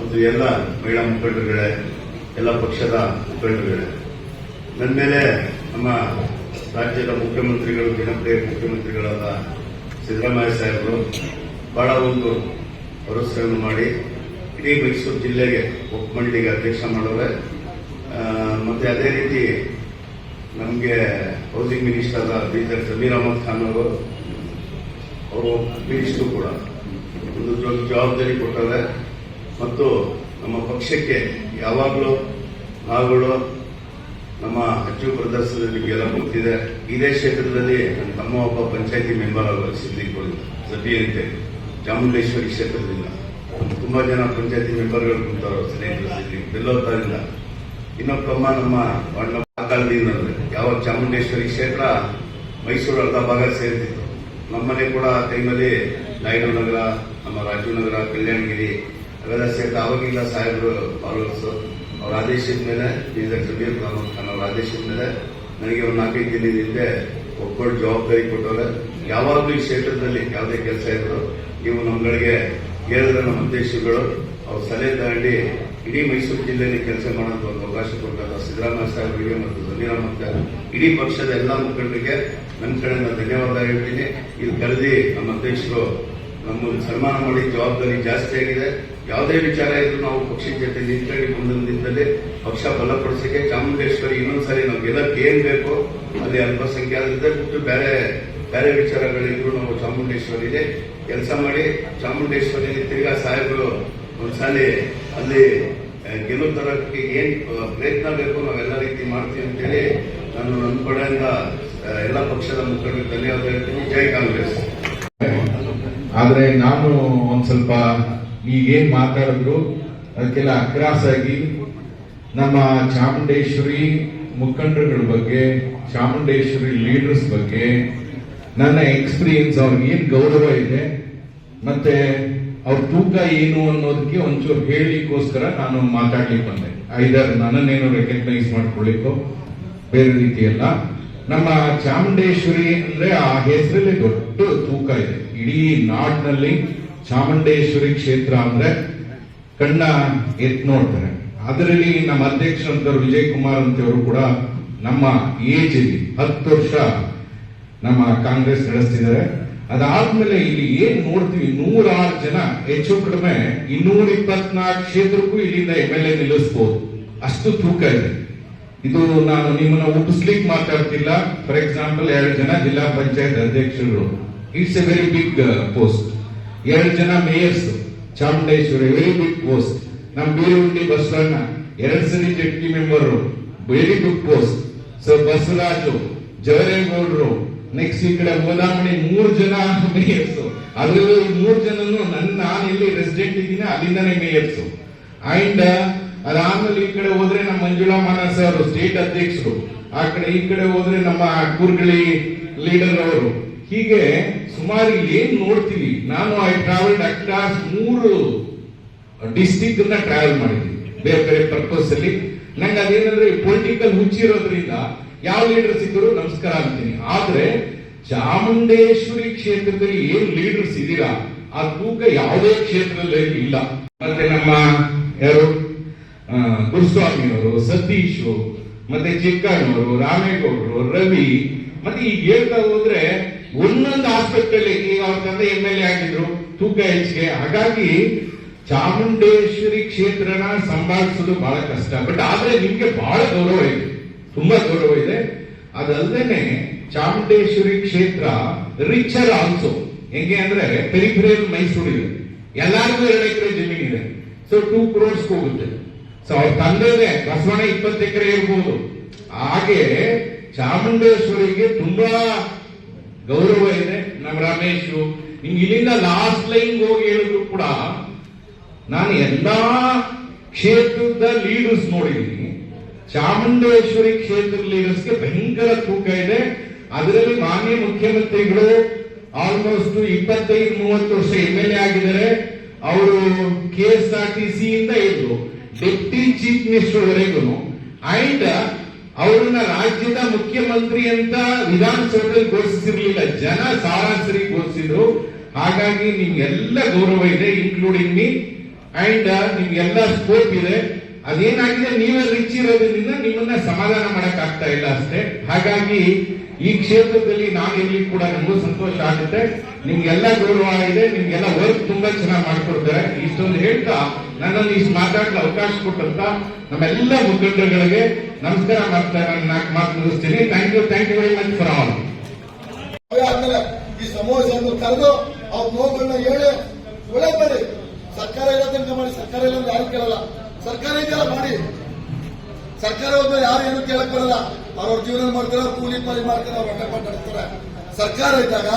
ಮತ್ತು ಎಲ್ಲ ಮಹಿಳಾ ಮುಖಂಡರುಗಳೇ ಎಲ್ಲ ಪಕ್ಷದ ಮುಖಂಡರುಗಳೇ. ನನ್ನ ಮೇಲೆ ನಮ್ಮ ರಾಜ್ಯದ ಮುಖ್ಯಮಂತ್ರಿಗಳು ಜನಪ್ರಿಯ ಮುಖ್ಯಮಂತ್ರಿಗಳಾದ ಸಿದ್ದರಾಮಯ್ಯ ಸಾಹೇಬರು ಬಹಳ ಒಂದು ಭರವಸೆಯನ್ನು ಮಾಡಿ ಇಡೀ ಮೈಸೂರು ಜಿಲ್ಲೆಗೆ ಒಪ್ಪಮಂಡಿಗೆ ಅಧ್ಯಕ್ಷ ಮಾಡೋರೆ. ಮತ್ತೆ ಅದೇ ರೀತಿ ನಮಗೆ ಹೌಸಿಂಗ್ ಮಿನಿಸ್ಟರ್ ಬೀದರ್ ಜಮೀರ್ ಅಹಮದ್ ಖಾನ್ ಅವರು ಅವರು ಮಿನಿಸ್ಟರ್ ಕೂಡ ಒಂದು ಜವಾಬ್ದಾರಿ ಕೊಟ್ಟರೆ ಮತ್ತು ನಮ್ಮ ಪಕ್ಷಕ್ಕೆ ಯಾವಾಗಲೂ ನಾವುಗಳು ನಮ್ಮ ಅಚ್ಚು ಪ್ರದರ್ಶನದಲ್ಲಿ ಎಲ್ಲ ಇದೇ ಕ್ಷೇತ್ರದಲ್ಲಿ ನನ್ನ ತಮ್ಮ ಒಬ್ಬ ಪಂಚಾಯತಿ ಮೆಂಬರ್ ಅವರು ಸಿದ್ಲಿಕ್ಕೆ ಸಭಿ ಅಂತೇಳಿ ಚಾಮುಂಡೇಶ್ವರಿ ಕ್ಷೇತ್ರದಿಂದ. ತುಂಬಾ ಜನ ಪಂಚಾಯತಿ ಮೆಂಬರ್ಗಳು ಕುಂತವರು, ಸ್ನೇಹಿತರು ಸಿದ್ಲಿಕ್ಕೆ ಬೆಲ್ಲೋತ್ತಾರಿಂದ. ಇನ್ನೊಬ್ಬಮ್ಮ ನಮ್ಮ ಅಣ್ಣ ಯಾವ ಯಾವಾಗ ಚಾಮುಂಡೇಶ್ವರಿ ಕ್ಷೇತ್ರ? ಮೈಸೂರು ಅರ್ಧ ಭಾಗ ಸೇರ್ತಿತ್ತು. ನಮ್ಮನೆ ಕೂಡ ಆ ಟೈಮಲ್ಲಿ ನಾಯ್ಡು ನಗರ, ನಮ್ಮ ರಾಜೀವ್ ನಗರ, ಕಲ್ಯಾಣಗಿರಿ ಅವೆಲ್ಲ ಸೇರ್ತಾ ಅವಾಗಿಲ್ಲ ಸಾಹೇಬರು ಫಾಲೋವರ್ಸ್ ಅವ್ರ ಆದೇಶದ ಮೇಲೆ ಬೀದರ್ ಸಮೀರ್ ಅಹಮದ್ ಖಾನ್ ಅವ್ರ ಆದೇಶದ ಮೇಲೆ ನನಗೆ ಒಂದು ನಾಲ್ಕೈದು ದಿನ ಹಿಂದೆ ಒಬ್ಬರು ಜವಾಬ್ದಾರಿ ಕೊಟ್ಟವ್ರೆ. ಯಾವಾಗಲೂ ಈ ಕ್ಷೇತ್ರದಲ್ಲಿ ಯಾವುದೇ ಕೆಲಸ ಇದ್ರು ನೀವು ನಮ್ಗಳಿಗೆ ಹೇಳಿದ್ರೆ ನಮ್ಮ ಉದ್ದೇಶಗಳು. ಅವ್ರ ಸಲಹೆ ತಗೊಂಡು ಇಡೀ ಮೈಸೂರು ಜಿಲ್ಲೆಯಲ್ಲಿ ಕೆಲಸ ಮಾಡೋದು ಒಂದು ಅವಕಾಶ ಕೊಟ್ಟಾಗ ಸಿದ್ದರಾಮಯ್ಯ ಸಾಹೇಬರಿಗೆ ಮತ್ತು ಖಾನ್ ಇಡೀ ಪಕ್ಷದ ಎಲ್ಲಾ ಮುಖಂಡರಿಗೆ ನನ್ನ ಕಡೆಯಿಂದ ಧನ್ಯವಾದ ಹೇಳ್ತೀನಿ. ಇದು ಕರೆದಿ ನಮ್ಮ ಅಧ್ಯಕ್ಷರು ನಮ್ಮನ್ನು ಸನ್ಮಾನ ಮಾಡಿ ಜವಾಬ್ದಾರಿ ಜಾಸ್ತಿ ಆಗಿದೆ. ಯಾವುದೇ ವಿಚಾರ ಇದ್ರೂ ನಾವು ಪಕ್ಷದ ಜೊತೆ ನಿಂತ್ಕೊಂಡು ದಿನದಲ್ಲಿ ಪಕ್ಷ ಬಲಪಡಿಸಕ್ಕೆ ಚಾಮುಂಡೇಶ್ವರಿ ಇನ್ನೊಂದ್ಸರಿ ನಮ್ಗೆಲ್ಲಕ್ಕೆ ಏನ್ ಬೇಕೋ ಅಲ್ಲಿ ಅಲ್ಪಸಂಖ್ಯಾತರಿದೆ. ಬಿಟ್ಟು ಬೇರೆ ಬೇರೆ ವಿಚಾರಗಳಿದ್ರು ನಾವು ಚಾಮುಂಡೇಶ್ವರಿಗೆ ಕೆಲಸ ಮಾಡಿ ಚಾಮುಂಡೇಶ್ವರಿ ತಿರ್ಗಾ ಸಾಹೇಬರು ಒಂದ್ಸಲಿ ಅಲ್ಲಿ ಗೆಲುವು ತರಕ್ಕೆ ಏನ್ ಪ್ರಯತ್ನ ಬೇಕೋ ನಾವೆಲ್ಲ ರೀತಿ ಮಾಡ್ತೀವಿ ಅಂತೇಳಿ ನಾನು ನನ್ನ ಕಡೆಯಿಂದ ಎಲ್ಲ ಪಕ್ಷದ ಮುಖಂಡರಿಗೆ ಧನ್ಯವಾದ ಹೇಳ್ತೀನಿ. ಜೈ ಕಾಂಗ್ರೆಸ್. ಆದ್ರೆ ನಾನು ಒಂದು ಸ್ವಲ್ಪ ಈಗೇನ್ ಮಾತಾಡಿದ್ರು ಅದಕ್ಕೆಲ್ಲ ಅಕ್ರಾಸ್ ನಮ್ಮ ಚಾಮುಂಡೇಶ್ವರಿ ಮುಖಂಡರುಗಳ ಬಗ್ಗೆ, ಚಾಮುಂಡೇಶ್ವರಿ ಲೀಡರ್ಸ್ ಬಗ್ಗೆ, ನನ್ನ ಎಕ್ಸ್ಪೀರಿಯನ್ಸ್ ಅವ್ರಿಗೆ ಏನ್ ಗೌರವ ಇದೆ, ಮತ್ತೆ ಅವ್ರ ತೂಕ ಏನು ಅನ್ನೋದಕ್ಕೆ ಒಂಚೂರು ಹೇಳಲಿಕ್ಕೋಸ್ಕರ ನಾನು ಮಾತಾಡ್ಲಿಕ್ಕೆ ಬಂದೆ. ಐದರ್ ನನ್ನನ್ನೇನು ರೆಕಗ್ನೈಸ್ ಮಾಡ್ಕೊಳ್ಳಿಕ್ಕೋ, ಬೇರೆ ರೀತಿಯಲ್ಲ. ನಮ್ಮ ಚಾಮುಂಡೇಶ್ವರಿ ಅಂದ್ರೆ ಆ ಹೆಸರಲ್ಲಿ ದೊಡ್ಡ ತೂಕ ಇದೆ. ಇಡೀ ನಾಡಿನಲ್ಲಿ ಚಾಮುಂಡೇಶ್ವರಿ ಕ್ಷೇತ್ರ ಅಂದ್ರೆ ಕಣ್ಣ ಎತ್ ನೋಡ್ತಾರೆ. ಅದರಲ್ಲಿ ನಮ್ಮ ಅಧ್ಯಕ್ಷರಂತವ್ರು ವಿಜಯ್ ಕುಮಾರ್ ಅಂತವರು ಕೂಡ ನಮ್ಮ ಏಜ್ ಇಲ್ಲಿ, ಹತ್ತು ವರ್ಷ ನಮ್ಮ ಕಾಂಗ್ರೆಸ್ ನಡೆಸ್ತಿದ್ದಾರೆ. ಅದಾದ್ಮೇಲೆ ಇಲ್ಲಿ ಏನ್ ನೋಡ್ತೀವಿ, ನೂರಾರು ಜನ, ಹೆಚ್ಚು ಕಡಿಮೆ ಇನ್ನೂರ ಇಪ್ಪತ್ನಾಲ್ಕು ಕ್ಷೇತ್ರಕ್ಕೂ ಇಲ್ಲಿಂದ ಎಂ ಎಲ್ ಎ ನಿಲ್ಲಿಸಬಹುದು ಅಷ್ಟು ತೂಕ ಇದೆ. ಇದು ನಾನು ನಿಮ್ಮನ್ನ ಹುಟ್ಟಿಸ್ಲಿಕ್ಕೆ ಮಾತಾಡ್ತಿಲ್ಲ. ಫಾರ್ ಎಕ್ಸಾಂಪಲ್ ಎರಡು ಜನ ಜಿಲ್ಲಾ ಪಂಚಾಯತ್ ಅಧ್ಯಕ್ಷರು it's a very big post ಎರಡು ಜನ mayors Chamundeshwari very big post ನಮ್ಮ ಬೀರುಂಡಿ ಬಸವಣ್ಣ, ಎರಡು ಸರಿ ಜಡ್ಕಿ member very big post so Basavaraju, ಜವರೇಗೌಡರು next ಈ ಕಡೆ ಓದಾಮಣಿ ಮೂರು ಜನ ಮೇಯರ್ಸ್ ಅದರಲ್ಲೂ ಮೂರ್ ಜನನು ನನ್ನ, ನಾನು ಇಲ್ಲಿ ರೆಸಿಡೆಂಟ್ ಇದ್ದೀನಿ, ಅಲ್ಲಿಂದಾನೆ ಮೇಯರ್ಸ್ ಅಂಡ್ ಅದಾದ್ಮೇಲೆ ಈ ಕಡೆ ಹೋದ್ರೆ ನಮ್ಮ ಮಂಜುಳಾ ಮಾನಸ್ ಅವರು ಸ್ಟೇಟ್ ಅಧ್ಯಕ್ಷರು. ಆ ಕಡೆ ಈ ಕಡೆ ಹೋದ್ರೆ ನಮ್ಮ ಕೂರ್ಗಳಿ ಲೀಡರ್ ಅವರು. ಹೀಗೆ ಸುಮಾರು ಇಲ್ಲಿ ಏನ್ ನೋಡ್ತೀವಿ ನಾನು ಐ ಟ್ರಾವೆಲ್ಡ್ ಅಕ್ರಾಸ್ ಮೂರು ಡಿಸ್ಟಿಕ್ ಟ್ರಾವೆಲ್ ಮಾಡಿದ್ವಿ ಬೇರೆ ಬೇರೆ ಪರ್ಪಸ್ ಅಲ್ಲಿ. ನಂಗೆ ಅದೇನಂದ್ರೆ ಪೊಲಿಟಿಕಲ್ ಹುಚ್ಚಿರೋದ್ರಿಂದ ಯಾವ ಲೀಡರ್ ಸಿಕ್ಕರು ನಮಸ್ಕಾರ ಅಂತೀನಿ. ಆದ್ರೆ ಚಾಮುಂಡೇಶ್ವರಿ ಕ್ಷೇತ್ರದಲ್ಲಿ ಏನ್ ಲೀಡರ್ಸ್ ಇದ್ದೀರಾ, ಆ ತೂಕ ಯಾವುದೇ ಕ್ಷೇತ್ರದಲ್ಲಿ ಇಲ್ಲ. ಮತ್ತೆ ನಮ್ಮ ಯಾರು? ಗುರುಸ್ವಾಮಿಯವರು ಸತೀಶು, ಮತ್ತೆ ಚಿಕ್ಕಣ್ಣವರು, ರಾಮೇಗೌಡರು, ರವಿ, ಮತ್ತೆ ಈಗ ಹೇಳ್ತಾ ಹೋದ್ರೆ ಒಂದೊಂದು ಆಸ್ಪೆಕ್ಟ್ ಅಲ್ಲಿ ಈಗ ಅವ್ರ ತಂದೆ ಎಂ ಎಲ್ ಎ ಆಗಿದ್ರು, ತೂಕ ಹೆಚ್ಚಿಗೆ. ಹಾಗಾಗಿ ಚಾಮುಂಡೇಶ್ವರಿ ಕ್ಷೇತ್ರನ ಸಂಭಾಳಿಸೋದು ಬಹಳ ಕಷ್ಟ. ಬಟ್ ಆದ್ರೆ ನಿಮ್ಗೆ ಬಹಳ ಗೌರವ ಇದೆ. ತುಂಬಾ ಗೌರವ ಇದೆ. ಅದಲ್ಲದೆ ಚಾಮುಂಡೇಶ್ವರಿ ಕ್ಷೇತ್ರ ರಿಚರ್ ಆಲ್ಸೋ ಹೆಂಗೆ ಅಂದ್ರೆ ಪೆರಿಫೆರಿಯಲ್ ಮೈಸೂರು ಇದೆ. ಎಲ್ಲಾರ್ಗೂ ಎರಡು ಎಕರೆ ಜಮೀನ್ ಇದೆ. ಸೊ ಟೂ ಕ್ರೋರ್ಸ್ ಹೋಗುತ್ತೆ. ಸೊ ಅವ್ರ ತಂದೆದೆ ಬಸವಣ್ಣ ಇಪ್ಪತ್ತು ಎಕರೆ ಇರ್ಬೋದು. ಹಾಗೆ ಚಾಮುಂಡೇಶ್ವರಿಗೆ ತುಂಬಾ ಗೌರವ ಇದೆ ನಮ್ಮ ರಮೇಶ್ ನಿಮ್ಗೆ ಇಲ್ಲಿಂದ ಲಾಸ್ಟ್ ಲೈನ್ ಹೋಗಿ ಹೇಳಿದ್ರು ಕೂಡ ನಾನು ಎಲ್ಲಾ ಕ್ಷೇತ್ರದ ಲೀಡರ್ಸ್ ನೋಡಿದ್ದೀನಿ ಚಾಮುಂಡೇಶ್ವರಿ ಕ್ಷೇತ್ರದ ಲೀಡರ್ಸ್ಗೆ ಭಯಂಕರ ತೂಕ ಇದೆ. ಅದರಲ್ಲಿ ಮಾನ್ಯ ಮುಖ್ಯಮಂತ್ರಿಗಳು ಆಲ್ಮೋಸ್ಟ್ ಇಪ್ಪತ್ತೈದು, ಮೂವತ್ತು ವರ್ಷ ಎಂ ಎಲ್ ಎ ಆಗಿದ್ದಾರೆ. ಅವರು K S R T C ಇಂದ ಇದ್ರು. ಡೆಪ್ಟಿ ಚೀಫ್ ಮಿನಿಸ್ಟರ್ ವರೆಗೂ ಅಂಡ್ ಅವರನ್ನ ರಾಜ್ಯದ ಮುಖ್ಯಮಂತ್ರಿ ಅಂತ ವಿಧಾನಸೌಧದಲ್ಲಿ ಘೋಷಿಸಿರಲಿಲ್ಲ. ಜನ ಸಾರಾಸರಿ ಘೋಷಿಸಿದ್ರು. ಹಾಗಾಗಿ ನಿಮ್ಗೆಲ್ಲ ಗೌರವ ಇದೆ ಇನ್ಕ್ಲೂಡಿಂಗ್ ಮೀ ಅಂಡ್ ನಿಮ್ಗೆಲ್ಲ ಸ್ಕೋಪ್ ಇದೆ. ಅದೇನಾಗಿದೆ, ನೀವೇ ರಿಚ್ ಇರೋದ್ರಿಂದ ನಿಮ್ಮನ್ನ ಸಮಾಧಾನ ಮಾಡಕ್ ಆಗ್ತಾ ಇಲ್ಲ ಅಷ್ಟೇ. ಹಾಗಾಗಿ ಈ ಕ್ಷೇತ್ರದಲ್ಲಿ ಇಲ್ಲಿ ಕೂಡ ನಮಗೂ ಸಂತೋಷ ಆಗುತ್ತೆ. ನಿಮ್ಗೆಲ್ಲ ಗೌರವ ಇದೆ ನಿಮ್ಗೆಲ್ಲ ವರ್ಕ್ ತುಂಬಾ ಚೆನ್ನಾಗಿ ಮಾಡ್ಕೊಡ್ತಾರೆ. ಇಷ್ಟೊಂದು ಹೇಳ್ತಾ ನನ್ನನ್ನು ಇಷ್ಟು ಮಾತಾಡಲು ಅವಕಾಶ ಕೊಟ್ಟಂತ ನಮ್ಮೆಲ್ಲ ಮುಖಂಡಗಳಿಗೆ ನಮಸ್ಕಾರ ಮಾಡ್ತಾ ನಾನು ನಾಲ್ಕು ಮಾತು ಮುಗಿಸ್ತೀನಿ. Thank you thank you very much for all ಈ ಸಮಾವೇಶವನ್ನು ಕರೆದು ಅವ್ರ ನೋವುಗಳನ್ನ ಹೇಳಿ ಒಳ್ಳೆ ಮಾಡಿ. ಸರ್ಕಾರ ಇರೋದನ್ನ ಮಾಡಿ? ಸರ್ಕಾರ ಇಲ್ಲ ಯಾರು ಕೇಳಲ್ಲ. ಸರ್ಕಾರ ಇದೆಯಲ್ಲ ಮಾಡಿ. ಸರ್ಕಾರ ಒಂದು ಯಾರು ಏನು ಕೇಳಕ್ ಬರಲ್ಲ. ಅವ್ರವ್ರ ಜೀವನ ಮಾಡ್ತಾರೆ ಕೂಲಿ ಪಾಲಿ ಮಾಡ್ತಾರೆ, ಅವ್ರ ಅಡ್ಡ ನಡೆಸ್ತಾರೆ. ಸರ್ಕಾರ ಇದ್ದಾಗ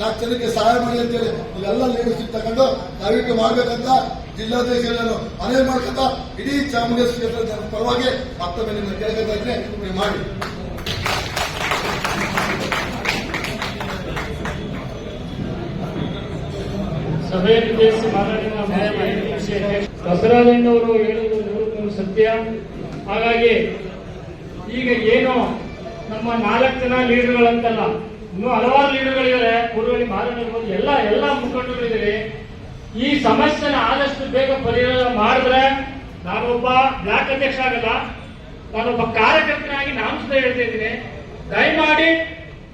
ನಾಲ್ಕು ಜನಕ್ಕೆ ಸಹಾಯ ಮಾಡಿ ಅಂತೇಳಿ ಇಲ್ಲೆಲ್ಲ ಲೀಡರ್ಶಿಪ್ ತಗೊಂಡು ನಾವೀಗ ಮಾಡ್ಬೇಕಂತ ಜಿಲ್ಲಾಧ್ಯಕ್ಷರನ್ನು ಮನವಿ ಮಾಡ್ಕೊಂತ ಇಡೀ ಚಾಮುಂಡೇಶ್ವರಿ ಜನರ ಪರವಾಗಿ ಮತ್ತೊಮ್ಮೆ ನಿಮ್ಮ ಕೇಳ್ಕೊತಾ ನೀವು ಮಾಡಿ. ಬಸವರಾಜಣ್ಣವರು ಹೇಳುವುದು ಸತ್ಯ. ಹಾಗಾಗಿ ಈಗ ಏನು ನಮ್ಮ ನಾಲ್ಕು ಜನ ಲೀಡರ್ಗಳಂತಲ್ಲ, ಇನ್ನೂ ಹಲವಾರು ಲೀಡರ್ಗಳಿದ್ದಾರೆ. ಪೂರ್ವ ಮಾರಾಟ ಎಲ್ಲ ಎಲ್ಲ ಮುಖಂಡರುಗಳಿದ್ದಾರೆ ಈ ಸಮಸ್ಯೆನ ಆದಷ್ಟು ಬೇಗ ಪರಿಹಾರ ಮಾಡಿದ್ರೆ ನಾನೊಬ್ಬ ಬ್ಲಾಕ್ ಅಧ್ಯಕ್ಷ ಆಗಲ್ಲ, ನಾನೊಬ್ಬ ಕಾರ್ಯಕರ್ತನಾಗಿ ನಾನು ಸುತ್ತ ಹೇಳ್ತಾ ಇದ್ದೀನಿ. ದಯಮಾಡಿ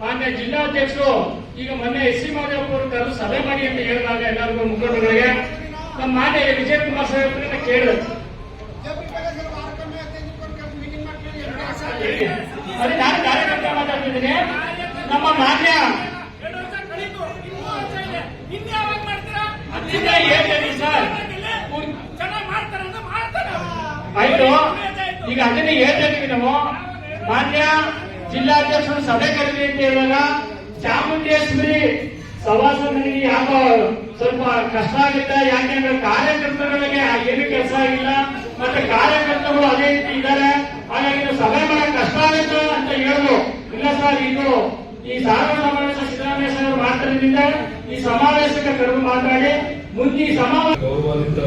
ಮಾನ್ಯ ಜಿಲ್ಲಾಧ್ಯಕ್ಷರು, ಈಗ ಮೊನ್ನೆ ಎಸ್ ಸಿ ಮಾದೇವಪ್ಪ ಕರೆದು ಸಭೆ ಮಾಡಿ ಅಂತ ಹೇಳಿದಾಗ ಎಲ್ಲರಿಗೂ ಮುಖಂಡರುಗಳಿಗೆ ನಮ್ಮ ಮಾನ್ಯ ವಿಜಯ್ ಕುಮಾರ್ ಸಾಹೇಬ್ರನ್ನ ಕೇಳಿದ್ರು. ಅದೇ ನಾನು ಕಾರ್ಯಕರ್ತ ಮಾತಾಡ್ತಿದ್ದೀನಿ ನಮ್ಮ ಮಾನ್ಯ ಅದರಿಂದ ಹೇಳ್ತೀನಿ ಸರ್ ಆಯ್ತು. ಈಗ ಅದನ್ನೇ ಹೇಳ್ತಾ ಇದೀವಿ ನಾವು. ಮಾನ್ಯ ಜಿಲ್ಲಾಧ್ಯಕ್ಷರು ಸಭೆ ಕರೆದಿ ಅಂತ ಹೇಳಿದಾಗ ಚಾಮುಂಡೇಶ್ವರಿ ಸವಾಸ ನನಗೆ ಯಾಕೋ ಸ್ವಲ್ಪ ಕಷ್ಟ ಆಗಿಲ್ಲ? ಯಾಕೆಂದ್ರೆ ಕಾರ್ಯಕರ್ತರುಗಳಿಗೆ ಏನು ಕೆಲಸ ಆಗಿಲ್ಲ. ಮತ್ತೆ ಕಾರ್ಯಕರ್ತರು ಅದೇ ರೀತಿ ಇದ್ದಾರೆ. ಹಾಗಾಗಿ ಸಭೆ ಮಾಡಕ್ ಕಷ್ಟ ಆಗುತ್ತೆ ಅಂತ ಹೇಳಿದ್ರು ಇಲ್ಲ ಸರ್ ಇದು ಈ ಸಾಗರ ಸಮಾವೇಶ ಸಿದ್ದರಾಮಯ್ಯ ಮಾತಾಡಿದ್ರಿಂದ ಈ ಸಮಾವೇಶಕ್ಕೆ ಕರೆದು ಮಾತಾಡಿ ಮುಂದೆ ಈ ಸಮಾವೇಶ ಗೌರವಾನ್ವಿತ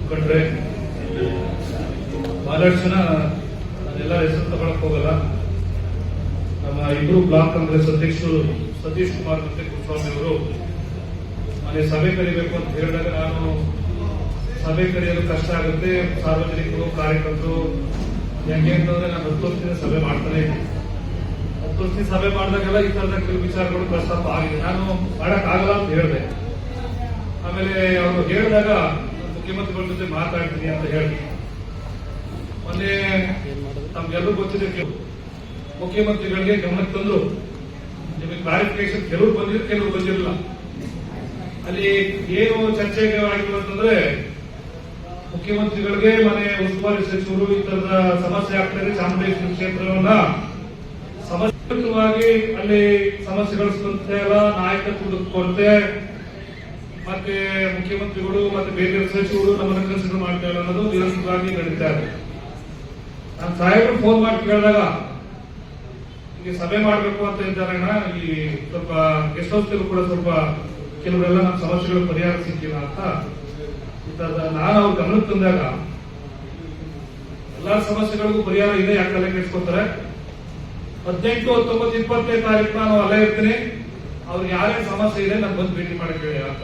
ಮುಖಂಡ್ರೆ ಬಹಳಷ್ಟು ನಾನೆಲ್ಲ ಹೆಸರು ತಗೊಳಕ್ ಹೋಗಲ್ಲ. ನಮ್ಮ ಇಬ್ರು ಬ್ಲಾಕ್ ಕಾಂಗ್ರೆಸ್ ಅಧ್ಯಕ್ಷರು ಸತೀಶ್ ಕುಮಾರ್ ಮತ್ತೆ ಕುಮಾರಸ್ವಾಮಿ ಅವರು ಮನೆ ಸಭೆ ಕರಿಬೇಕು ಅಂತ ಹೇಳಿದಾಗ ನಾನು ಸಭೆ ಕರೆಯಲು ಕಷ್ಟ ಆಗುತ್ತೆ. ಸಾರ್ವಜನಿಕರು, ಕಾರ್ಯಕರ್ತರು, ಹೆಂಗೆ ಅಂತಂದ್ರೆ ನಾನು ಹತ್ತು ವರ್ಷದಿಂದ ಸಭೆ ಮಾಡ್ತಾನೆ ಇದ್ದೀನಿ. ವರ್ಷದಿಂದ ಸಭೆ ಮಾಡಿದಾಗೆಲ್ಲ ಈ ತರದ ಕೆಲವು ವಿಚಾರಗಳು ಪ್ರಸ್ತಾಪ ಆಗಿದೆ. ನಾನು ಮಾಡಕ್ ಆಗಲ್ಲ ಅಂತ ಹೇಳಿದೆ. ಆಮೇಲೆ ಅವರು ಹೇಳಿದಾಗ ಮುಖ್ಯಮಂತ್ರಿಗಳ ಜೊತೆ ಮಾತಾಡ್ತೀನಿ ಅಂತ ಹೇಳಿ ಮೊನ್ನೆ ತಮ್ಗೆಲ್ಲರೂ ಗೊತ್ತಿದೆ ಕೆಲವು ಮುಖ್ಯಮಂತ್ರಿಗಳಿಗೆ ಗಮನಕ್ಕೆ ತಂದು ನಿಮಗೆ ಕ್ಲಾರಿಫಿಕೇಶನ್ ಕೆಲವರು ಬಂದಿದ್ರು, ಕೆಲವರು ಬಂದಿರಲಿಲ್ಲ. ಅಲ್ಲಿ ಏನು ಚರ್ಚೆ ಆಗಿಲ್ಲ ಅಂತಂದ್ರೆ ಮುಖ್ಯಮಂತ್ರಿಗಳಿಗೆ ಮನೆ ಉಸ್ತುವಾರಿ ಸಚಿವರು ಈ ತರದ ಸಮಸ್ಯೆ ಆಗ್ತದೆ ಚಾಮುಂಡೇಶ್ವರಿ ಕ್ಷೇತ್ರವನ್ನ ಸಮರ್ಪಕವಾಗಿ ಅಲ್ಲಿ ಸಮಸ್ಯೆಗಳ ಇಲ್ಲ ನಾಯಕತ್ವದ ಕೊರತೆ ಮತ್ತೆ ಮುಖ್ಯಮಂತ್ರಿಗಳು ಮತ್ತೆ ಬೇರೆ ಸಚಿವರು ನಮ್ಮನ್ನು ಕನ್ಸಿಡರ್ ಮಾಡ್ತಾ ಇಲ್ಲ ಅನ್ನೋದು ನಿರಂತರವಾಗಿ ನಡೀತಾ ಇದೆ ನಾನು ಸಾಹೇಬರು ಫೋನ್ ಮಾಡಿ ಕೇಳಿದಾಗ, ನಿಮಗೆ ಸಭೆ ಮಾಡಬೇಕು ಅಂತ ಇದ್ದಾರೆ ಈ ಸ್ವಲ್ಪ ಗೆಸ್ಟ್ ಹೌಸ್ ಕೂಡ ಸ್ವಲ್ಪ ಕೆಲವರೆಲ್ಲ ನಮ್ಮ ಸಮಸ್ಯೆಗಳು ಪರಿಹಾರ ಸಿಕ್ಕಿಲ್ಲ ಅಂತ. ನಾನು ಅವ್ರ ಗಮನಕ್ಕೆ ತಂದಾಗ, ಎಲ್ಲಾ ಸಮಸ್ಯೆಗಳಿಗೂ ಪರಿಹಾರ ಇದೆ ಯಾಕೆ ತಲೆ ಕೆಡಿಸ್ಕೊತಾರೆ? ಹದಿನೆಂಟು ಹತ್ತೊಂಬತ್ತು ಇಪ್ಪತ್ತನೇ ತಾರೀಕು ನಾನು ಅಲ್ಲೇ ಇರ್ತೀನಿ. ಅವ್ರಿಗೆ ಯಾರೇ ಸಮಸ್ಯೆ ಇದೆ ನಾನು ಬಂದು ಭೇಟಿ ಮಾಡಕ್ಕೆ ಹೇಳಿ ಅಂತ.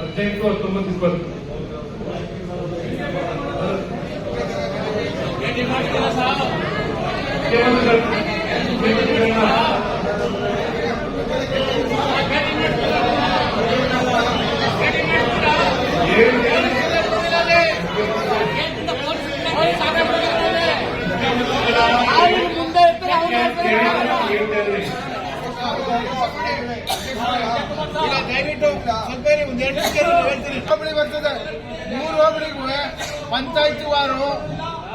ಹದಿನೆಂಟು ಹತ್ತೊಂಬತ್ತು ಇಪ್ಪತ್ತು. ಮುಖ್ಯಮಂತ್ರಿಗಳು- ದಯವಿಟ್ಟು ಸ್ವಲ್ಪ ಹೋಬಳಿ ಬರ್ತದೆ ಮೂರು ಹೋಬಳಿಗೂ ಪಂಚಾಯತಿ ವಾರು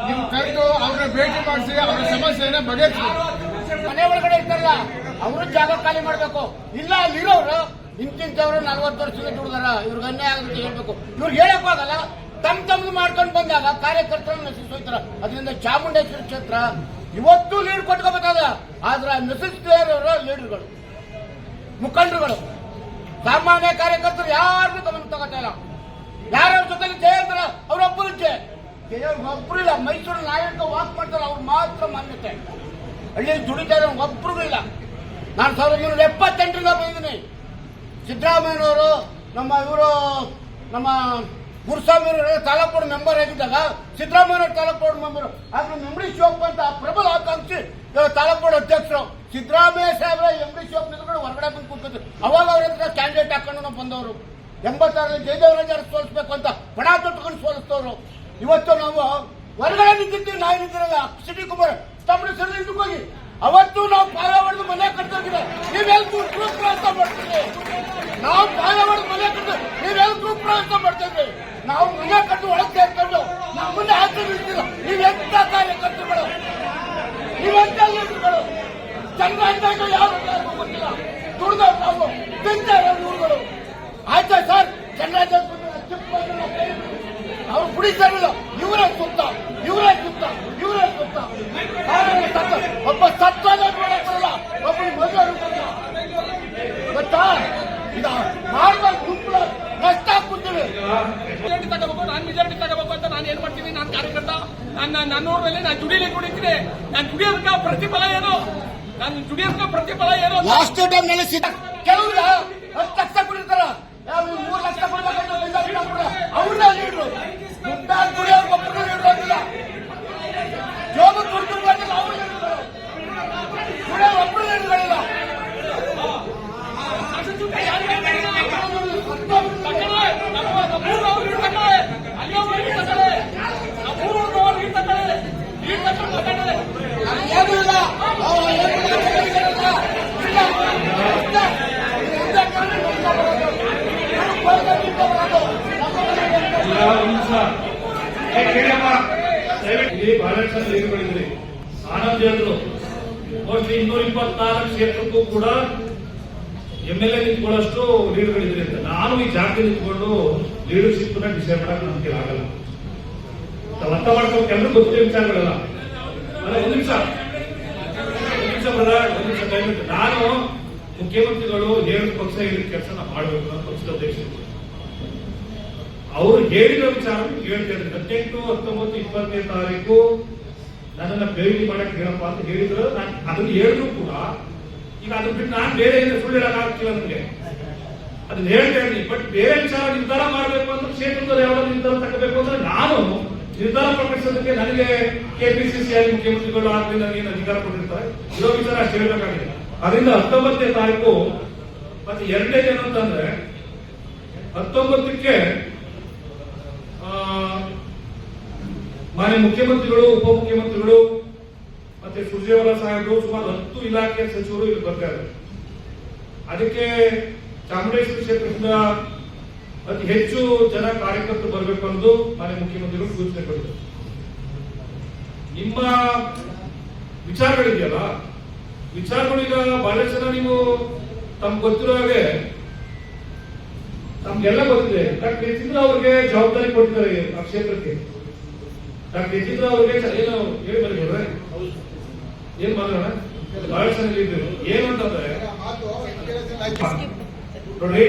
ನೀವು ಕರೆದು ಅವ್ರನ್ನ ಭೇಟಿ ಮಾಡಿಸಿ ಅವ್ರ ಸಮಸ್ಯೆನ ಬಗೆಹರಿಸಿ ಮನೆ ಒಳಗಡೆ ಇದ್ದಾರಲ್ಲ ಅವರು ಜಾಗ ಖಾಲಿ ಮಾಡಬೇಕು ಇಲ್ಲ ಅಲ್ಲಿರೋರು ಇಂತಿಂತವ್ರು ನಲ್ವತ್ತು ವರ್ಷದಿಂದ ದುಡ್ದಾರ ಇವ್ರಿಗೆ ಅನ್ಯಾಯ ಆಗುತ್ತೆ ಹೇಳ್ಬೇಕು ಇವ್ರಿಗೆ ಹೇಳಕ್ ತಮ್ ತಮ್ದು ಮಾಡ್ಕೊಂಡು ಬಂದಾಗ ಕಾರ್ಯಕರ್ತರನ್ನ ನಶಿಸೋಯ್ತಾರ ಅದರಿಂದ ಚಾಮುಂಡೇಶ್ವರಿ ಕ್ಷೇತ್ರ ಇವತ್ತು ಲೀಡ್ ಕೊಟ್ಕೋಬೇಕಾದ. ಆದ್ರೆ ನಶಿಸ್ತಾ ಇರೋರು ಲೀಡರ್ಗಳು, ಮುಖಂಡರುಗಳು. ಸಾಮಾನ್ಯ ಕಾರ್ಯಕರ್ತರು ಯಾರನ್ನೂ ಗಮನ ತಗೋತಾ ಇಲ್ಲ. ಯಾರ್ಯಾರ ಜೊತೆಗೆ ಜಯ ಅಂತಾರ ಅವ್ರೊಬ್ಬರು ಜಯ ಒಬ್ಬರು ಇಲ್ಲ. ಮೈಸೂರು ನಾಯಕ ವಾಕ್ ಮಾಡ್ತಾರೆ, ಅವ್ರು ಮಾತ್ರ ಮಾನ್ಯತೆ. ಹಳ್ಳಿ ದುಡಿತಾ ಇರೋ ಒಬ್ರಿಗೂ ಇಲ್ಲ. ನಾನು ಸಾವಿರದ ಒಂಬೈನೂರ ಎಪ್ಪತ್ತೆಂಟರಿಂದ ಬಂದಿದ್ದೀನಿ. ಸಿದ್ದರಾಮಯ್ಯನವರು ನಮ್ಮ ಇವರು, ನಮ್ಮ ಗುರುಸ್ವಾಮಿ ತಾಲೂಕು ಮೆಂಬರ್ ಆಗಿದ್ದಾಗ ಸಿದ್ದರಾಮಯ್ಯ ತಾಲೂಕು ಮೆಂಬರ್ ಆದ್ರೆ ಮೆಮ್ರಿ ಶಿವಪ್ಪ ಅಂತ ಪ್ರಬಲ ಆಕಾಂಕ್ಷಿ ತಾಲೂಕು ಅಧ್ಯಕ್ಷರು. ಸಿದ್ದರಾಮಯ್ಯ ಸಾಹೇಬ್ರ ಎಂಬಿ ಶಿವಪ್ಪ ನಿಂತ್ಕೊಂಡು ಹೊರಗಡೆ ಬಂದು ಕೂತಿದ್ರು. ಅವಾಗ ಅವ್ರ ಹತ್ರ ಕ್ಯಾಂಡಿಡೇಟ್ ಹಾಕೊಂಡು ನಾವು ಬಂದವರು. ಎಂಬತ್ತಾರಲ್ಲಿ ಜಯದೇವರಾಜರು ಸೋಲಿಸ್ಬೇಕು ಅಂತ ಪಣ ತೊಟ್ಕೊಂಡು ಸೋಲಿಸ್ತವ್ರು. ಇವತ್ತು ನಾವು ಹೊರಗಡೆ ನಿಂತಿದ್ದೀವಿ ನಾವು ನಿಂತಿರಲ್ಲ. ಸಿಟಿ ಕುಮಾರ್ ತಮ್ಮ ಸರಿ ಹೋಗಿ. ಅವತ್ತು ನಾವು ಪಾಲ ಹೊಡೆದು ಮನೆ ಕಟ್ತಿದ್ರೆ ನೀವೆಲ್ಲ ಪ್ರಯತ್ನ ಮಾಡ್ತೀವಿ ನಾವು ಪಾಲ ಹೊಡೆದು ಮನೆ ಕಟ್ಟು ನೀವೆಲ್ಲ ಪ್ರಯತ್ನ ಮಾಡ್ತೇವೆ ನಾವು ಮನೆ ಕಟ್ಟು ಒಳಗೆ ಸೇರ್ಕೊಂಡು ನಮ್ಮನ್ನ ಆಚರಿಸ್ತಿಲ್ಲ ನೀವೆಂತ ಕಾರ್ಯಕರ್ತರುಗಳು? ನೀವೆಂತ ಲೀಡರ್ಗಳು ಇದ್ದಾಗ ಯಾರು ಗೊತ್ತಿಲ್ಲ ದುಡ್ದ ನಾವು ತಿಂತಾರೆ ಊರುಗಳು. ಆಯ್ತಾ ಸರ್? ಚಂದ್ರಾಂತ ಅವ್ರು ಕುಡಿತಾರಲ್ಲ, ಇವರೇ ಸುತ್ತ ಇವರೇ ಸುತ್ತ ಇವರೇ ಸುತ್ತ. ಒಬ್ಬ ಸತ್ತಾಗ ನೋಡಕ್ ಬರಲ್ಲ ಒಬ್ಬ ಮದುವೆ ಬರಲ್ಲ ಗೊತ್ತಾ ಇದ ಮಾಡ್ಬೇಕು ಗುಂಪು ನಷ್ಟ ಆಗ್ಬಿಡ್ತೀವಿ ಮೆಜಾರಿಟಿ ತಗೋಬೇಕು ನಾನು ಮೆಜಾರಿಟಿ ತಗೋಬೇಕು ಅಂತ ನಾನು ಏನ್ ಮಾಡ್ತೀನಿ ನಾನು ಕಾರ್ಯಕರ್ತ ನನ್ನ ನನ್ನೂರಲ್ಲಿ ನಾನು ದುಡಿಲಿ ಕುಡಿತೀನಿ ನಾನು ದುಡಿಯೋದಕ್ಕ ಪ್ರತಿಫಲ ಏನು? ನಾನು ದುಡಿಯೋದಕ್ಕ ಪ್ರತಿಫಲ ಏನು? ಲಾಸ್ಟ್ ಟೈಮ್ನಲ್ಲಿ ಸಿಕ್ಕ ಕೆಲವ್ರ ಹತ್ತು ಲಕ್ಷ ಕೊಡಿರ್ತಾರ ಯಾವ ಈ ಮೂರು ಲಕ್ಷ ಕೊಡ್ಬೇಕಂತ ಅವ್ರನ್ನ ಲೀಡ್ರು ದುಡ್ಡ ದುಡಿಯೋ ಒಬ್ಬರು ಲೀಡ್ರು ಆಗಿಲ್ಲ ಜೋಬ ಕೊಡ್ತಾರೆ ಬಂದಿಲ್ಲ ಅವ್ರು ಲೀಡ್ರು ದುಡಿಯೋ ಒಬ್ಬರು ಲೀಡ್ರುಗಳಿಲ್ಲ ತಗೊಳ್ಳೆ, ನಮ್ಮ- ನಮ್ಮೂರು ಅವ್ರು ನೀರು ತಗೊಳ್ಳೆ, ಅಲ್ಲೊಬ್ರು ನೀರು ತಗೊಳ್ಳೆ, ನಮ್ಮೂರು ಅವ್ರು ನೀರು ತಗೊಳ್ಳೆ, ನೀರು ತಗೊಂಡು ತಗೊಳ್ಳೆ. ಏನೂ ಇಲ್ಲ ಅವ್ರು ಏನು ಇಲ್ಲ, ಇಲ್ಲ, ಇಲ್ಲ, ಇಲ್ಲ. ಇಂಥ ಕಾರಣ ನಮ್ಗೆ ಬರೋದು. ನಾವು ಹೊರಗಡೆಯಿಂದ ಬರೋದು. ನಮ್ಮ ಮನೆಗೆ ಇಲ್ಲ, ಒಂದ್ ನಿಮಿಷ. ಏ, ಕೇಳಪ್ಪ. ಬಹಳಷ್ಟು ಜನ ಆನಂದ್ ಹೇಳಿದ್ರು ಮೋಸ್ಟ್ಲಿ ಇನ್ನೂರ ಇಪ್ಪತ್ನಾಲ್ಕು ಕ್ಷೇತ್ರಕ್ಕೂ ಕೂಡ ಎಂ ಎಲ್ ಎ ನಿಂತ್ಕೊಳ್ಳೋಷ್ಟು ಲೀಡರ್ಗಳಿದ್ರಿ ಅಂತ. ನಾನು ಈ ಜಾಗದಲ್ಲಿ ನಿಂತ್ಕೊಂಡು ಲೀಡರ್ಶಿಪ್ನ ಡಿಸೈಡ್ ಮಾಡಕ್ ನಮ್ಗೆ ಆಗಲ್ಲ. ಅರ್ಥ ಮಾಡ್ಕೋಬೇಕು ಎಲ್ಲರೂ ಗೊತ್ತಿರೋ ವಿಚಾರಗಳಲ್ಲ. ಒಂದ್ ನಿಮಿಷ. ನಾನು ಮುಖ್ಯಮಂತ್ರಿಗಳು ಹೇಳಿದ ಪಕ್ಷ ಹೇಳಿದ ಕೆಲಸ ಮಾಡಬೇಕು ಪಕ್ಷದ ಅಧ್ಯಕ್ಷರು ಅವರು ಹೇಳಿದ ವಿಚಾರ ಇದ್ದಾರೆ. ಹದಿನೆಂಟು, ಹತ್ತೊಂಬತ್ತು ಇಪ್ಪತ್ತನೇ ತಾರೀಕು ನನ್ನನ್ನ ಭೇಟಿ ಮಾಡಕ್ ಹೇಳಪ್ಪ ಅಂತ ಹೇಳಿದ್ರು. ನಾನು ಅದನ್ನ ಹೇಳಿದ್ರು ಕೂಡ. ಈಗ ಅದನ್ನು ಬಿಟ್ಟು ನಾನು ಬೇರೆ ಏನು ಸುಳ್ಳು ಹೇಳಕ್ಕಾಗ್ತಿಲ್ಲ ನನಗೆ. ಅದನ್ನ ಹೇಳ್ತಾ ಇದ್ದೀನಿ. ಬಟ್ ಬೇರೆ ವಿಚಾರ ನಿರ್ಧಾರ ಮಾಡಬೇಕು ಅಂದ್ರೆ ಕ್ಷೇತ್ರದಲ್ಲಿ ಯಾವ್ದಾದ್ರು ನಿರ್ಧಾರ ತಗೋಬೇಕು ಅಂದ್ರೆ ನಾನು ನಿರ್ಧಾರ ಪ್ರಕಟಿಸೋದಕ್ಕೆ ನನಗೆ ಕೆಪಿಸಿಸಿ ಆಗಿ ಮುಖ್ಯಮಂತ್ರಿಗಳು ಆಗಲಿ ನನಗೆ ಅಧಿಕಾರ ಕೊಟ್ಟಿರ್ತಾರೆ? ಇರೋ ವಿಚಾರ ಅಷ್ಟು ಹೇಳ್ಬೇಕಾಗಿದೆ. ಅದರಿಂದ ಹತ್ತೊಂಬತ್ತನೇ ತಾರೀಕು ಮತ್ತೆ ಎರಡನೇ ಏನು ಅಂತಂದ್ರೆ ಹತ್ತೊಂಬತ್ತಕ್ಕೆ ಆ, ಮಾನ್ಯ ಮುಖ್ಯಮಂತ್ರಿಗಳು, ಉಪಮುಖ್ಯಮಂತ್ರಿಗಳು ಮತ್ತೆ ಸುರ್ಜೇವಾಲಾ ಸಾಹೇಬರು, ಸುಮಾರು ಹತ್ತು ಇಲಾಖೆಯ ಸಚಿವರು ಇಲ್ಲಿ ಬರ್ತಾರೆ. ಅದಕ್ಕೆ ಚಾಮುಂಡೇಶ್ವರಿ ಕ್ಷೇತ್ರದಿಂದ ಅತಿ ಹೆಚ್ಚು ಜನ ಕಾರ್ಯಕರ್ತರು ಬರಬೇಕು ಅನ್ನೋದು ಮಾನ್ಯ ಮುಖ್ಯಮಂತ್ರಿಗಳು ಸೂಚನೆ ಕೊಟ್ಟರು ನಿಮ್ಮ ವಿಚಾರಗಳಿದೆಯಲ್ಲ? ವಿಚಾರಗಳು ಈಗ ಬಹಳಷ್ಟು ಜನ ನೀವು ತಮ್ಗೆ ಗೊತ್ತಿರೋ ಹಾಗೆ ತಮ್ಗೆಲ್ಲ ಗೊತ್ತಿದೆ. ಯತೀಂದ್ರ ಅವ್ರಿಗೆ ಜವಾಬ್ದಾರಿ ಕೊಟ್ಟಿದ್ದಾರೆ ಆ ಕ್ಷೇತ್ರಕ್ಕೆ. ಡಾಕ್ಟರ್ ಯತೀಂದ್ರ ಅವ್ರಿಗೆ ಏನು ಹೇಳಿ ಬಂದಿದ್ದಾರೆ ಏನ್ ಮಾಡೋಣ ಬಹಳ ಚೆನ್ನಾಗಿ ಇದ್ರು ಏನು ಅಂತಂದ್ರೆ ನೋಡಿ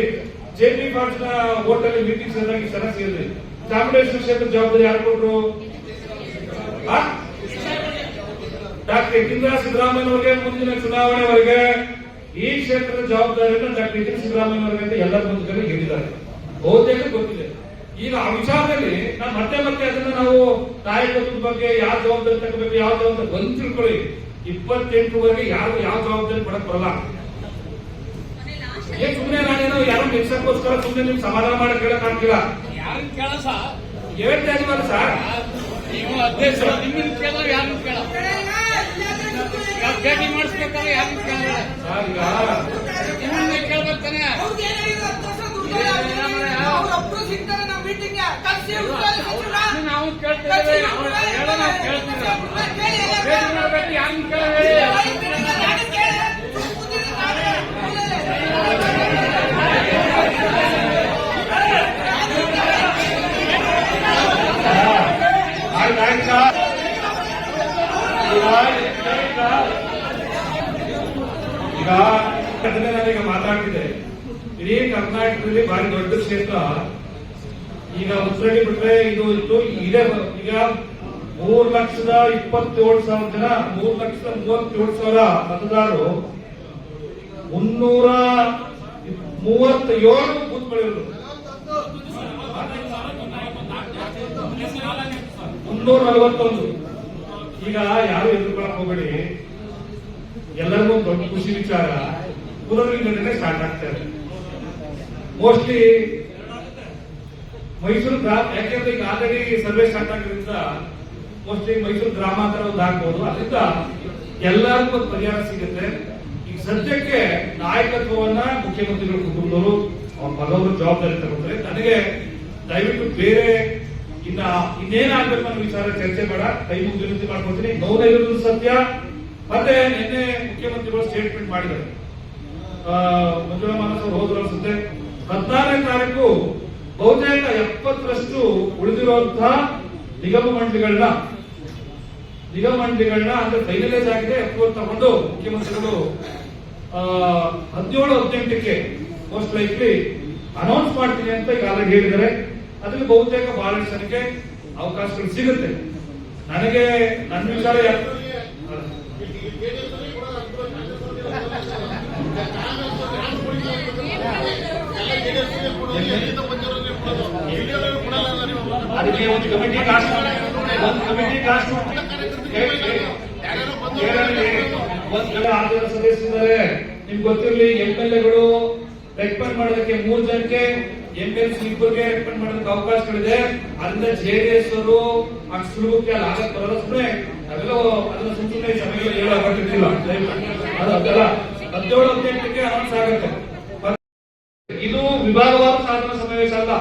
ಪಿ ನ ಹೋಟೆಲ್ ಮೀಟಿಂಗ್ ಸರಿಯಾಗಿ ಚೆನ್ನಾಗಿ ಸೇರಿದ್ರಿ ಚಾಮುಂಡೇಶ್ವರಿ ಕ್ಷೇತ್ರ ಜವಾಬ್ದಾರಿ ಯಾರು ಕೊಟ್ರು? ಡಾಕ್ಟರ್ ಯತೀಂದ್ರ ಸಿದ್ದರಾಮಯ್ಯನವರಿಗೆ ಮುಂದಿನ ಚುನಾವಣೆವರೆಗೆ ಈ ಕ್ಷೇತ್ರದ ಜವಾಬ್ದಾರಿಯನ್ನು ಡಾಕ್ಟರ್ ಯತೀಂದ್ರ ಸಿದ್ದರಾಮಯ್ಯನವರಿಗೆ ಅಂತ ಎಲ್ಲರ ಮುಂದೆ ಹೇಳಿದ್ದಾರೆ. ಬಹುತೇಕ ಗೊತ್ತಿದೆ. ಈಗ ಆ ವಿಚಾರದಲ್ಲಿ ನಾವು ಮತ್ತೆ ಮತ್ತೆ ಅದನ್ನ ನಾವು ನಾಯಕತ್ವದ ಬಗ್ಗೆ ಯಾವ ಜವಾಬ್ದಾರಿ ತಗೋಬೇಕು ಯಾವ ಜವಾಬ್ದಾರಿ ಬಂದು ತಿಳ್ಕೊಳ್ಳಿ. ಇಪ್ಪತ್ತೆಂಟುವರೆಗೆ ಯಾರು ಯಾವ ಜವಾಬ್ದಾರಿ ಕೊಡಕ್ ಬರಲ್ಲ. ಏನ್ ಸುಮ್ಮನೆ ನಾನೇನೋ ಯಾರು ಮೆಚ್ಚಕ್ಕೋಸ್ಕರ ಸುಮ್ಮನೆ ನಿಮ್ಗೆ ಸಮಾಧಾನ ಮಾಡಕ್ ಹೇಳಕ್ ಆಗ್ತಿಲ್ಲ. ಯಾರು ಕೇಳ ಸರ್? ಹೇಳ್ತಾ ಇದೀವಲ್ಲ ಸರ್? ನೀವು ಅಧ್ಯಕ್ಷರು ನಿಮ್ಮನ್ನು ಕೇಳೋ ಯಾರು ಕೇಳ ಭೇಟಿ ಮಾಡಿಸ್ಬೇಕಾದ್ರೆ ಯಾರು ಕೇಳಿದ್ರೆ ಸರ್ ಈಗ ಇವನ್ನೇ ಕೇಳ್ಬೇಕು ತಾನೆ ನಾವು ಕೇಳ್ತಿದ್ದೇವೆ ಅವ್ರು ಹೇಳೋ ನಾವು ಕೇಳ್ತಿಲ್ಲ ಭೇಟಿ ಮಾಡಬೇಕು ಯಾರು ಕೇಳಿ ಆಯ್ತು ಆಯ್ತು ಸರ್ ಈಗ ಅದನ್ನೇ ನಾನೀಗ ಮಾತಾಡ್ತಿದ್ದೆ ಇಡೀ ಕರ್ನಾಟಕದಲ್ಲಿ ಭಾರಿ ದೊಡ್ಡ ಕ್ಷೇತ್ರ. ಈಗ ಮುಸ್ಲಿ ಬಿಟ್ರೆ ಇದು ಇತ್ತು. ಇದೇ ಈಗ ಮೂರ್ ಲಕ್ಷದ ಇಪ್ಪತ್ತೇಳು ಸಾವಿರ ಜನ, ಮೂರ್ ಲಕ್ಷದ ಮೂವತ್ತೇಳು ಸಾವಿರ ಮತದಾರರು. ಮುನ್ನೂರ ಮೂವತ್ತೇಳು ಬೂತ್ಗಳಿರೋದು ಮುನ್ನೂರ ನಲವತ್ತೊಂದು. ಈಗ ಯಾರು ಎದುರ್ಕೊಳಕ್ ಹೋಗಬೇಡಿ. ಎಲ್ಲರಿಗೂ ದೊಡ್ಡ ಖುಷಿ ವಿಚಾರ. ಪುನರ್ವಿಂಗಡಣೆ ಸ್ಟಾರ್ಟ್ ಆಗ್ತಾ ಇದೆ. ಮೋಸ್ಟ್ಲಿ ಮೈಸೂರು ಗ್ರಾಮ ಯಾಕೆಂದ್ರೆ ಈಗ ಆಲ್ರೆಡಿ ಸರ್ವೆ ಸ್ಟಾರ್ಟ್ ಆಗಿರೋದ್ರಿಂದ ಮೋಸ್ಟ್ಲಿ ಮೈಸೂರು ಗ್ರಾಮಾಂತರ ಒಂದು ಆಗ್ಬೋದು. ಅದರಿಂದ ಎಲ್ಲರಿಗೂ ಒಂದು ಪರಿಹಾರ ಸಿಗುತ್ತೆ. ಈಗ ಸದ್ಯಕ್ಕೆ ನಾಯಕತ್ವವನ್ನ ಮುಖ್ಯಮಂತ್ರಿಗಳ ಕುಟುಂಬದವರು ಅವ್ರ ಮಗವರು ಜವಾಬ್ದಾರಿ ತಗೊಂಡ್ರೆ ನನಗೆ ದಯವಿಟ್ಟು ಬೇರೆ ಇನ್ನ ಇನ್ನೇನಾಗ್ಬೇಕು ಅನ್ನೋ ವಿಚಾರ ಚರ್ಚೆ ಬೇಡ. ಕೈ ಮುಗಿದು ವಿನಂತಿ ಮಾಡ್ಕೊಳ್ತೀನಿ ಮೌನ ಇರೋದು ಸತ್ಯ. ಮತ್ತೆ ನಿನ್ನೆ ಮುಖ್ಯಮಂತ್ರಿಗಳು ಸ್ಟೇಟ್ಮೆಂಟ್ ಮಾಡಿದ್ದಾರೆ. ಮಂಜುಳಾ ಮಾನಸ್ ಅವರು ಹೋದ್ರು ಅನ್ಸುತ್ತೆ. ಹದಿನಾರನೇ ತಾರೀಕು ಬಹುತೇಕ ಎಪ್ಪತ್ತರಷ್ಟು ಉಳಿದಿರುವಂತಹ ನಿಗಮ ಮಂಡಳಿಗಳನ್ನ ನಿಗಮ ಮಂಡಳಿಗಳನ್ನ ಅಂದ್ರೆ ಫೈನಲೈಸ್ ಆಗಿದೆ ಅಪ್ರೂವಲ್ ತಗೊಂಡು ಮುಖ್ಯಮಂತ್ರಿಗಳು ಹದಿನೇಳು, ಹದಿನೆಂಟಕ್ಕೆ ಮೋಸ್ಟ್ ಲೈಕ್ಲಿ ಅನೌನ್ಸ್ ಮಾಡ್ತೀನಿ ಅಂತ ಈಗ ಆಲ್ರೆಡಿ ಹೇಳಿದ್ದಾರೆ. ಅದ್ರಲ್ಲಿ ಬಹುತೇಕ ಬಹಳಷ್ಟು ಜನಕ್ಕೆ ಅವಕಾಶಗಳು ಸಿಗುತ್ತೆ. ನನಗೆ, ನನ್ನ ವಿಚಾರ ಯಾ- ಅದಕ್ಕೆ ಒಂದು ಕಮಿಟಿ ಕಾಸ್ಟ್ ಒಂದು ಕಮಿಟಿ ಕಾಸ್ಟ್ ಒಂದು ಜನ ಸದಸ್ಯರಿದ್ದಾರೆ ನಿಮ್ಗೆ ಗೊತ್ತಿರಲಿ, ಎಂ ಎಲ್ ಎಗಳು ರೆಕಮೆಂಡ್ ಮಾಡೋದಕ್ಕೆ ಮೂರು ಜನಕ್ಕೆ, ಎಂ ಎಲ್ ಸಿ ಇಬ್ಬರಿಗೆ ರೆಕಮೆಂಡ್ ಮಾಡೋದಕ್ಕೆ ಅವಕಾಶಗಳಿದೆ. ಅದರಿಂದ ಎಸ್ ಅವರು ಸುಲಭಕ್ಕೆ ಅಲ್ಲಿ ಆಗಕ್ ಬರೋಲ್ಲ. ಸುಮ್ಮನೆ ಅವೆಲ್ಲ ಅದನ್ನ ಸುಮ್ ಸುಮ್ಮನೆ ಸಮಯ ಹೇಳೋ ಅಗತ್ಯವಿಲ್ಲ ಅದು ಅದೆಲ್ಲ. ಹದಿನೇಳು ಹದಿನೆಂಟಕ್ಕೆ ಅನೌನ್ಸ್ ಆಗುತ್ತೆ. ಇದು ವಿಭಾಗವಾರು ಸಾಧನ ಸಮಾವೇಶ ಅಲ್ಲ.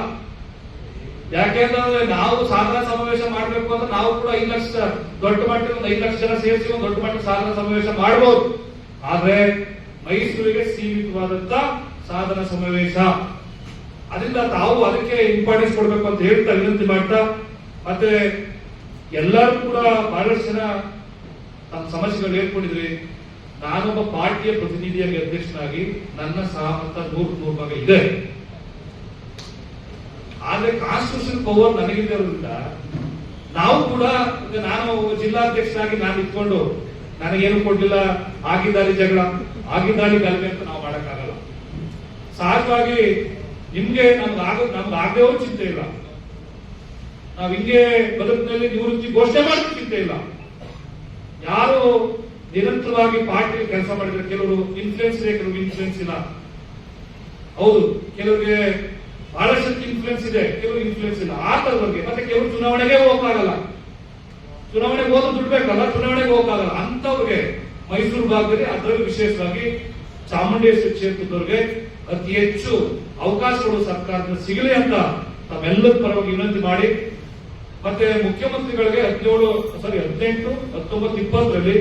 ಯಾಕೆಂದ್ರೆ ನಾವು ಸಾಧನ ಸಮಾವೇಶ ಮಾಡಬೇಕು ಅಂದ್ರೆ ನಾವು ಕೂಡ ಐದು ಲಕ್ಷ ದೊಡ್ಡ ಮಟ್ಟದ ಒಂದು ಐದು ಲಕ್ಷ ಜನ ಸೇರಿಸಿ ಒಂದು ದೊಡ್ಡ ಮಟ್ಟದ ಸಾಧನ ಸಮಾವೇಶ ಮಾಡಬಹುದು ಆದ್ರೆ ಮೈಸೂರಿಗೆ ಸೀಮಿತವಾದಂತ ಸಾಧನ ಸಮಾವೇಶ. ಅದರಿಂದ ತಾವು ಅದಕ್ಕೆ ಇಂಪಾರ್ಟೆನ್ಸ್ ಕೊಡಬೇಕು ಅಂತ ಹೇಳ್ತಾ ವಿನಂತಿ ಮಾಡ್ತಾ, ಮತ್ತೆ ಎಲ್ಲರೂ ಕೂಡ ಬಹಳಷ್ಟು ಜನ ತಮ್ಮ ಸಮಸ್ಯೆಗಳು ಹೇಳ್ಕೊಂಡಿದ್ರಿ. ನಾನೊಬ್ಬ ಪಾರ್ಟಿಯ ಪ್ರತಿನಿಧಿಯಾಗಿ ಅಧ್ಯಕ್ಷನಾಗಿ ನನ್ನ ಸಹಮತ ನೂರು ನೂರು ಭಾಗ ಇದೆ. ಆದ್ರೆ ಕಾನ್ಸ್ಟಿಟ್ಯೂಷನ್ ಪವರ್ ನನಗಿದ್ದರಿಂದ ನಾವು ಕೂಡ ನಾನು ಜಿಲ್ಲಾಧ್ಯಕ್ಷನಾಗಿ ನಾನು ಇಟ್ಕೊಂಡು ನನಗೇನು ಕೊಡ್ಲಿಲ್ಲ ಆಗಿದ್ದಾರಿ ಜಗಳ ಆಗಿದ್ದಾರಿ ಗಲಭೆ ಅಂತ ನಾವು ಮಾಡಕ್ಕಾಗಲ್ಲ. ಸಹಜವಾಗಿ ನಿಮ್ಗೆ ನಮ್ಗೆ ನಮ್ಗೆ ಆಗದೆ ಹೋಗಿ ಚಿಂತೆ ಇಲ್ಲ. ನಾವ್ ಹಿಂಗೆ ಬದುಕಿನಲ್ಲಿ ನಿವೃತ್ತಿ ಘೋಷಣೆ ಮಾಡೋದು ಚಿಂತೆ ಇಲ್ಲ. ಯಾರು ನಿರಂತರವಾಗಿ ಪಾರ್ಟಿ ಕೆಲಸ ಮಾಡಿದ್ರೆ ಕೆಲವರು ಇನ್ಫ್ಲೂಯೆನ್ಸ್ ಇದೆ ಕೆಲವರು ಇನ್ಫ್ಲೂಯೆನ್ಸ್ ಇಲ್ಲ. ಹೌದು, ಕೆಲವರಿಗೆ ಬಹಳಷ್ಟು ಇನ್ಫ್ಲೂಯೆನ್ಸ್ ಇದೆ ಕೆಲವರು ಇನ್ಫ್ಲೂಯೆನ್ಸ್ ಇಲ್ಲ. ಆ ಬಗ್ಗೆ ಮತ್ತೆ ಕೆಲವರು ಚುನಾವಣೆಗೆ ಹೋಗಕ್ಕಾಗಲ್ಲ. ಚುನಾವಣೆಗೆ ಹೋದ್ರೆ ದುಡ್ಬೇಕಲ್ಲ ಚುನಾವಣೆಗೆ ಹೋಗಕ್ಕಾಗಲ್ಲ. ಅಂತವ್ರಿಗೆ ಮೈಸೂರು ಭಾಗದಲ್ಲಿ ಅದರಲ್ಲಿ ವಿಶೇಷವಾಗಿ ಚಾಮುಂಡೇಶ್ವರಿ ಕ್ಷೇತ್ರದವ್ರಿಗೆ ಅತಿ ಹೆಚ್ಚು ಅವಕಾಶಗಳು ಸರ್ಕಾರದಿಂದ ಸಿಗಲಿ ಅಂತ ತಮ್ಮೆಲ್ಲರ ಪರವಾಗಿ ವಿನಂತಿ ಮಾಡಿ. ಮತ್ತೆ ಮುಖ್ಯಮಂತ್ರಿಗಳಿಗೆ ಹದಿನೇಳು ಸಾರಿ ಹದಿನೆಂಟು, ಹತ್ತೊಂಬತ್ತು, ಇಪ್ಪತ್ತರಲ್ಲಿ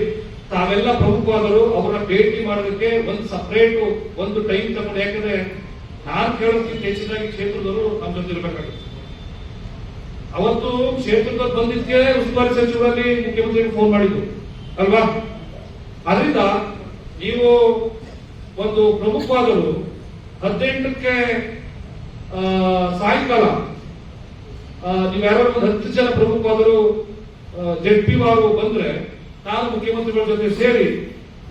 ತಾವೆಲ್ಲ ಪ್ರಮುಖವಾದರು ಅವರನ್ನ ಭೇಟಿ ಮಾಡೋದಕ್ಕೆ ಒಂದು ಸಪರೇಟ್ ಒಂದು ಟೈಮ್ ತಗೊಂಡು. ಯಾಕಂದ್ರೆ ನಾನು ಕೇಳೋದಕ್ಕಿಂತ ಹೆಚ್ಚಿನಾಗಿ ಕ್ಷೇತ್ರದವರು ನಮ್ಮ ಜೊತೆ ಇರಬೇಕಾಗುತ್ತೆ. ಅವತ್ತು ಕ್ಷೇತ್ರದ ಬಂದಿದ್ದಕ್ಕೆ ಉಸ್ತುವಾರಿ ಸಚಿವರಲ್ಲಿ ಮುಖ್ಯಮಂತ್ರಿಗೆ ಫೋನ್ ಮಾಡಿದ್ರು ಅಲ್ವಾ? ಅದರಿಂದ ನೀವು ಒಂದು ಪ್ರಮುಖವಾದರು ಹದಿನೆಂಟಕ್ಕೆ ಸಾಯಂಕಾಲ ನೀವು ಯಾರು ಒಂದು ಹತ್ತು ಜನ ಪ್ರಮುಖವಾದರು ಜೆಡ್ ಪಿ ಅವರು ಬಂದ್ರೆ ನಾನು ಮುಖ್ಯಮಂತ್ರಿಗಳ ಜೊತೆ ಸೇರಿ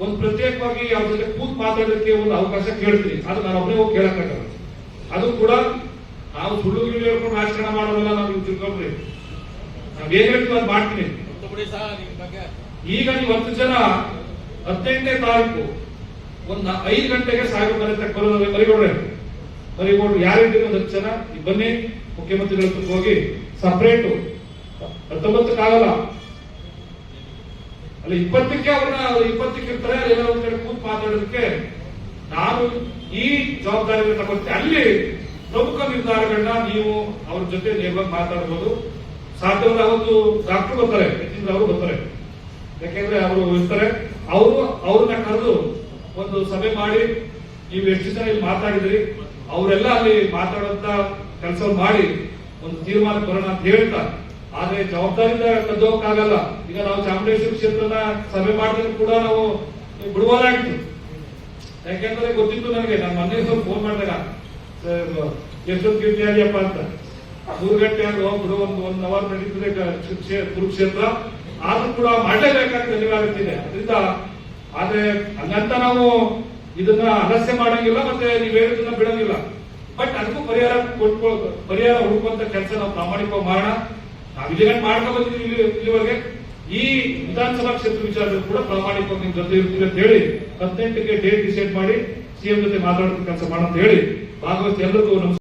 ಒಂದು ಪ್ರತ್ಯೇಕವಾಗಿ ಅವ್ರ ಜೊತೆ ಕೂತ್ ಮಾತಾಡೋದಕ್ಕೆ ಒಂದು ಅವಕಾಶ ಕೇಳ್ತೀನಿ. ಅದು ನಾನು ಒಬ್ಬನೇ ಹೋಗಿ ಕೇಳಕ್ಕಾಗಲ್ಲ ಅದು ಕೂಡ ನಾವು ಸುಳ್ಳು ಹೇಳ್ಕೊಂಡು ರಾಜಕಾರಣ ಮಾಡೋದಲ್ಲ ನಾವು ತಿಳ್ಕೊಂಡ್ರಿ ನಾವ್ ಏನ್ ಹೇಳ್ತೀವಿ ಅದು ಮಾಡ್ತೀನಿ. ಈಗ ನೀವು ಹತ್ತು ಜನ ಹದಿನೆಂಟನೇ ತಾರೀಕು ಒಂದ್ ಐದು ಗಂಟೆಗೆ ಸಾಗರ ಮನೆ ತಕ್ಕ ಬರಿಗೊಡ್ರೆ ಮರಿಗೌಡ್ರೆ. ಯಾರಿದ್ದೀರಿ ಒಂದು ಹತ್ತು ಜನ? ಬನ್ನಿ ಮುಖ್ಯಮಂತ್ರಿಗಳ ಹೋಗಿ ಸಪರೇಟ್ ಹತ್ತೊಂಬತ್ತಕ್ಕಾಗಲ್ಲ. ಅಲ್ಲಿ, ಇಪ್ಪತ್ತಕ್ಕೆ ಅವ್ರನ್ನ, ಅವ್ರು ಇಪ್ಪತ್ತಕ್ಕೆ ಇರ್ತಾರೆ, ಏನೋ ಒಂದ್ ಕಡೆ ಕೂತ್ ಮಾತಾಡೋದಕ್ಕೆ ನಾನು ಈ ಜವಾಬ್ದಾರಿಯನ್ನು ತಗೊಳ್ತೇನೆ. ಅಲ್ಲಿ ಪ್ರಮುಖ ನಿರ್ಧಾರಗಳನ್ನ ನೀವು ಅವ್ರ ಜೊತೆ ನೇರವಾಗಿ ಮಾತಾಡಬಹುದು ಸಾಧ್ಯವಾದ ಒಂದು ಡಾಕ್ಟರ್ ಬರ್ತಾರೆ ಅವರು ಬರ್ತಾರೆ. ಯಾಕೆಂದ್ರೆ ಅವರು ಇರ್ತಾರೆ. ಅವರು ಅವ್ರನ್ನ ಕರೆದು ಒಂದು ಸಭೆ ಮಾಡಿ, ನೀವು ಎಷ್ಟು ಜನ ಇಲ್ಲಿ ಮಾತಾಡಿದ್ರಿ, ಅವರೆಲ್ಲ ಅಲ್ಲಿ ಮಾತಾಡುವಂತ ಕೆಲಸ ಮಾಡಿ ಒಂದು ತೀರ್ಮಾನ ಬರೋಣ ಅಂತ ಹೇಳ್ತಾ ಆದ್ರೆ ಜವಾಬ್ದಾರಿಯಿಂದ ಕದ್ದೋಕಾಗಲ್ಲ ಈಗ ನಾವು ಚಾಮುಂಡೇಶ್ವರಿ ಕ್ಷೇತ್ರನ ಸಭೆ ಮಾಡಿದ್ರು ಕೂಡ ನಾವು ಬಿಡುವುದಾಗಿತ್ತು ಯಾಕೆಂದ್ರೆ ಗೊತ್ತಿತ್ತು ನನಗೆ ನನ್ನ ಸ್ವಲ್ಪ ಫೋನ್ ಮಾಡಿದಾಗ ಎಷ್ಟೊತ್ತು ಗಿಟ್ಟಿಯಾಗಿಯಪ್ಪ ಅಂತ. ಮೂರು ಗಂಟೆ ಆಗ ಹೋಗ್ಬಿಡು ಒಂದು ಒನ್ ಅವರ್ ನಡೀತದೆ ಕುರುಕ್ಷೇತ್ರ. ಆದ್ರೂ ಕೂಡ ಮಾಡಲೇಬೇಕಾದ ಅನಿವಾರ್ಯತೆ ಅದರಿಂದ ಆದ್ರೆ ಹಂಗಂತ ನಾವು ಇದನ್ನ ಅಲಸ್ಯ ಮಾಡಂಗಿಲ್ಲ ಮತ್ತೆ ನೀವು ಹೇಳಿದ್ದನ್ನ ಬಿಡಂಗಿಲ್ಲ. ಬಟ್ ಅದಕ್ಕೂ ಪರಿಹಾರ ಕೊಟ್ಕೊ ಪರಿಹಾರ ಹುಡುಕುವಂತ ಕೆಲಸ ನಾವು ಪ್ರಾಮಾಣಿಕವಾಗಿ ಮಾಡೋಣ. ನಾವು ಮಾಡ್ಕೋಬೇಕು ಇಲ್ಲಿವರೆಗೆ. ಈ ವಿಧಾನಸಭಾ ಕ್ಷೇತ್ರ ವಿಚಾರದಲ್ಲಿ ಕೂಡ ಪ್ರಾಮಾಣಿಕವಾಗಿ ಜೊತೆ ಇರ್ತೀವಿ ಅಂತ ಹೇಳಿ, ಹದಿನೆಂಟಕ್ಕೆ ಡೇಟ್ ಡಿಸೈಡ್ ಮಾಡಿ ಸಿಎಂ ಜೊತೆ ಮಾತಾಡೋದಕ್ಕೆ ಕೆಲಸ ಮಾಡಂತ ಹೇಳಿ ಭಾಗವತ್ ಎಲ್ಲರಿಗೂ ನಮಸ್ಕಾರ.